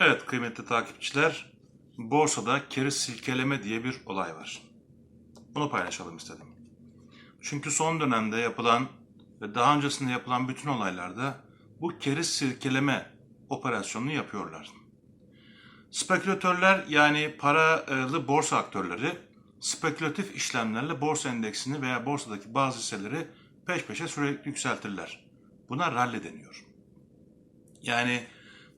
Evet kıymetli takipçiler, borsada keriz silkeleme diye bir olay var. Bunu paylaşalım istedim. Çünkü son dönemde yapılan ve daha öncesinde yapılan bütün olaylarda bu keriz silkeleme operasyonunu yapıyorlar. Spekülatörler yani paralı borsa aktörleri spekülatif işlemlerle borsa endeksini veya borsadaki bazı hisseleri peş peşe sürekli yükseltirler. Buna rally deniyor. Yani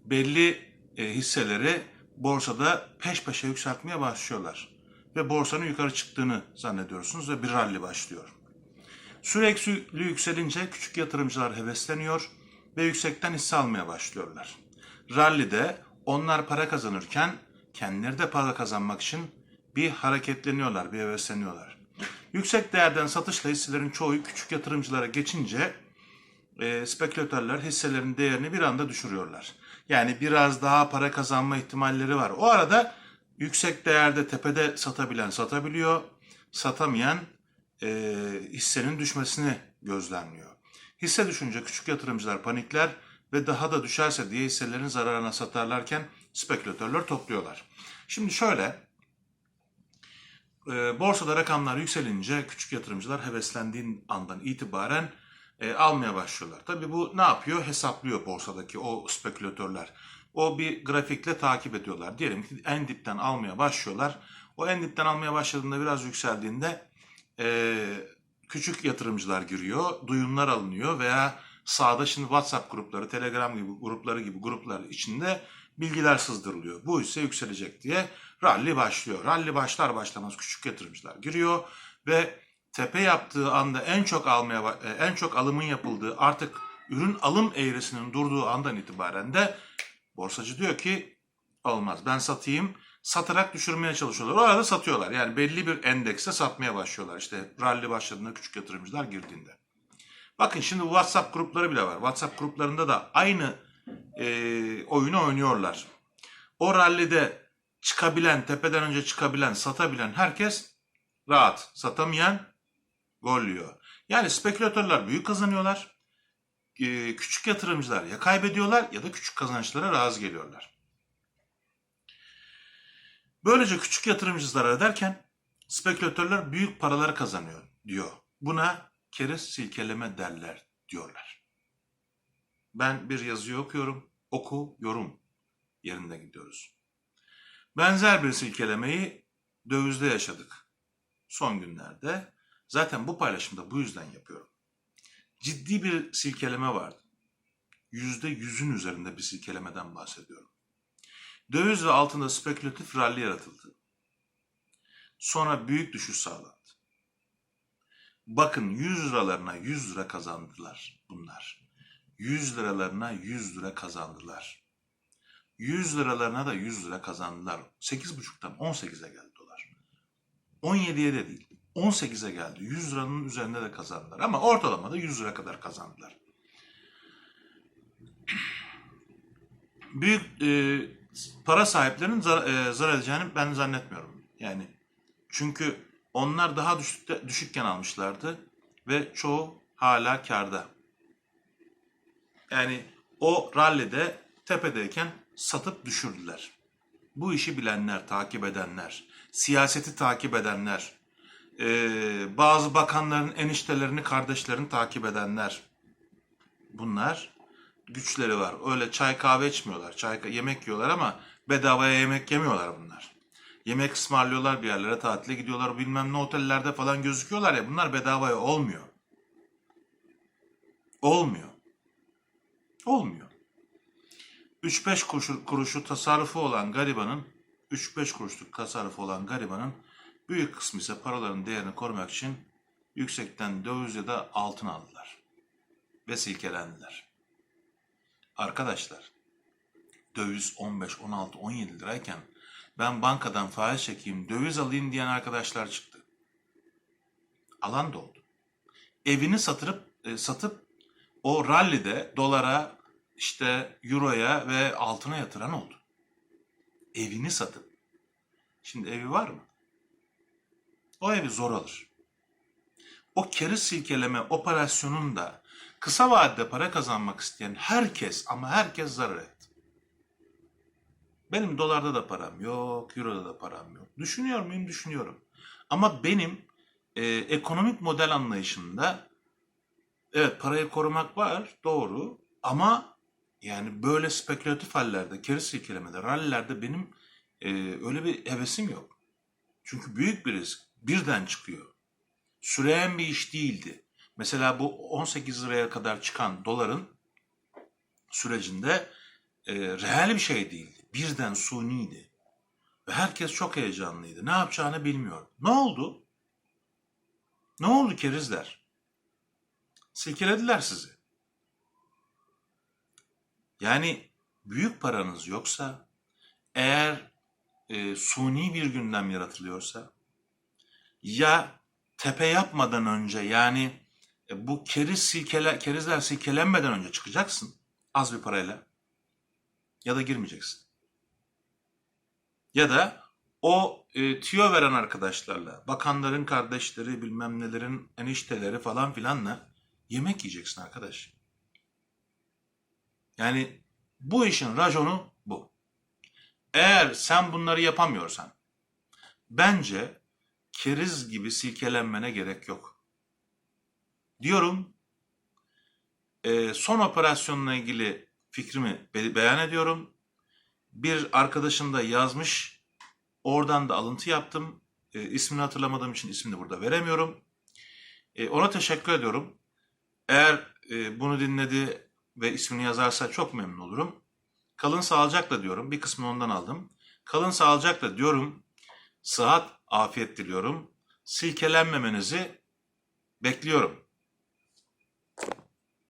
belli e, hisseleri borsada peş peşe yükseltmeye başlıyorlar. Ve borsanın yukarı çıktığını zannediyorsunuz ve bir rally başlıyor. Sürekli yükselince küçük yatırımcılar hevesleniyor ve yüksekten hisse almaya başlıyorlar. Rally'de onlar para kazanırken kendileri de para kazanmak için bir hareketleniyorlar, bir hevesleniyorlar. Yüksek değerden satışla hisselerin çoğu küçük yatırımcılara geçince e, spekülatörler hisselerin değerini bir anda düşürüyorlar. Yani biraz daha para kazanma ihtimalleri var. O arada yüksek değerde tepede satabilen satabiliyor, satamayan e, hissenin düşmesini gözlemliyor. Hisse düşünce küçük yatırımcılar panikler ve daha da düşerse diye hisselerin zararına satarlarken spekülatörler topluyorlar. Şimdi şöyle, e, borsada rakamlar yükselince küçük yatırımcılar heveslendiğin andan itibaren e, almaya başlıyorlar. Tabii bu ne yapıyor? Hesaplıyor borsadaki o spekülatörler. O bir grafikle takip ediyorlar. Diyelim ki en dipten almaya başlıyorlar. O en dipten almaya başladığında biraz yükseldiğinde e, küçük yatırımcılar giriyor, duyumlar alınıyor veya sağda şimdi WhatsApp grupları, Telegram gibi grupları gibi gruplar içinde bilgiler sızdırılıyor. Bu ise yükselecek diye rally başlıyor. Rally başlar başlamaz küçük yatırımcılar giriyor ve tepe yaptığı anda en çok almaya e, en çok alımın yapıldığı artık ürün alım eğrisinin durduğu andan itibaren de borsacı diyor ki olmaz ben satayım satarak düşürmeye çalışıyorlar. O arada satıyorlar. Yani belli bir endekse satmaya başlıyorlar. İşte rally başladığında küçük yatırımcılar girdiğinde. Bakın şimdi WhatsApp grupları bile var. WhatsApp gruplarında da aynı e, oyunu oynuyorlar. O rallide çıkabilen, tepeden önce çıkabilen, satabilen herkes rahat. Satamayan gol yiyor. Yani spekülatörler büyük kazanıyorlar. E, küçük yatırımcılar ya kaybediyorlar ya da küçük kazançlara razı geliyorlar. Böylece küçük yatırımcılar ederken spekülatörler büyük paraları kazanıyor diyor. Buna keriz silkeleme derler diyorlar. Ben bir yazıyı okuyorum, oku, yorum yerinde gidiyoruz. Benzer bir silkelemeyi dövizde yaşadık son günlerde. Zaten bu paylaşımda bu yüzden yapıyorum. Ciddi bir silkeleme vardı. Yüzde yüzün üzerinde bir silkelemeden bahsediyorum. Döviz ve altında spekülatif rally yaratıldı. Sonra büyük düşüş sağlandı. Bakın 100 liralarına 100 lira kazandılar bunlar. 100 liralarına 100 lira kazandılar. 100 liralarına da 100 lira kazandılar. 8,5'tan 18'e geldi dolar. 17'ye de değil. 18'e geldi. 100 liranın üzerinde de kazandılar. Ama ortalamada 100 lira kadar kazandılar. Büyük e, para sahiplerinin zar, e, zarar edeceğini ben zannetmiyorum. Yani çünkü onlar daha düşükte, düşükken almışlardı ve çoğu hala karda. Yani o rallide tepedeyken satıp düşürdüler. Bu işi bilenler, takip edenler, siyaseti takip edenler, e, bazı bakanların eniştelerini, kardeşlerini takip edenler. Bunlar güçleri var. Öyle çay kahve içmiyorlar. Çay yemek yiyorlar ama bedavaya yemek yemiyorlar bunlar. Yemek ısmarlıyorlar bir yerlere tatile gidiyorlar bilmem ne otellerde falan gözüküyorlar ya bunlar bedavaya olmuyor. Olmuyor. Olmuyor. 3-5 kuruşu, tasarrufu olan garibanın 3-5 kuruşluk tasarrufu olan garibanın büyük kısmı ise paraların değerini korumak için yüksekten döviz ya da altın aldılar. Ve silkelendiler. Arkadaşlar döviz 15, 16, 17 lirayken ben bankadan faiz çekeyim, döviz alayım diyen arkadaşlar çıktı. Alan da oldu. Evini satırıp e, satıp o rallide dolara, işte euroya ve altına yatıran oldu. Evini satıp. Şimdi evi var mı? O evi zor alır. O keriz silkeleme operasyonunda kısa vadede para kazanmak isteyen herkes ama herkes zarar etti. Benim dolarda da param yok, euroda da param yok. Düşünüyor muyum? Düşünüyorum. Ama benim e, ekonomik model anlayışında evet parayı korumak var, doğru. Ama yani böyle spekülatif hallerde, kere silkelemede, rallilerde benim e, öyle bir hevesim yok. Çünkü büyük bir risk. Birden çıkıyor. Süreyen bir iş değildi. Mesela bu 18 liraya kadar çıkan doların sürecinde e, reel bir şey değildi. Birden suniydi. Ve herkes çok heyecanlıydı. Ne yapacağını bilmiyor. Ne oldu? Ne oldu kerizler? Silkelediler sizi. Yani büyük paranız yoksa, eğer e, suni bir gündem yaratılıyorsa, ya tepe yapmadan önce yani e, bu keriz silkele, kerizler silkelenmeden önce çıkacaksın az bir parayla ya da girmeyeceksin. Ya da o e, tüyo veren arkadaşlarla, bakanların kardeşleri, bilmem nelerin enişteleri falan filanla yemek yiyeceksin arkadaş. Yani bu işin raconu bu. Eğer sen bunları yapamıyorsan bence keriz gibi silkelenmene gerek yok. Diyorum e, son operasyonla ilgili fikrimi be- beyan ediyorum. Bir arkadaşım da yazmış. Oradan da alıntı yaptım. E, ismini hatırlamadığım için ismini burada veremiyorum. E, ona teşekkür ediyorum. Eğer bunu dinledi ve ismini yazarsa çok memnun olurum. Kalın sağlıcakla diyorum. Bir kısmını ondan aldım. Kalın sağlıcakla diyorum. Sıhhat, afiyet diliyorum. Silkelenmemenizi bekliyorum.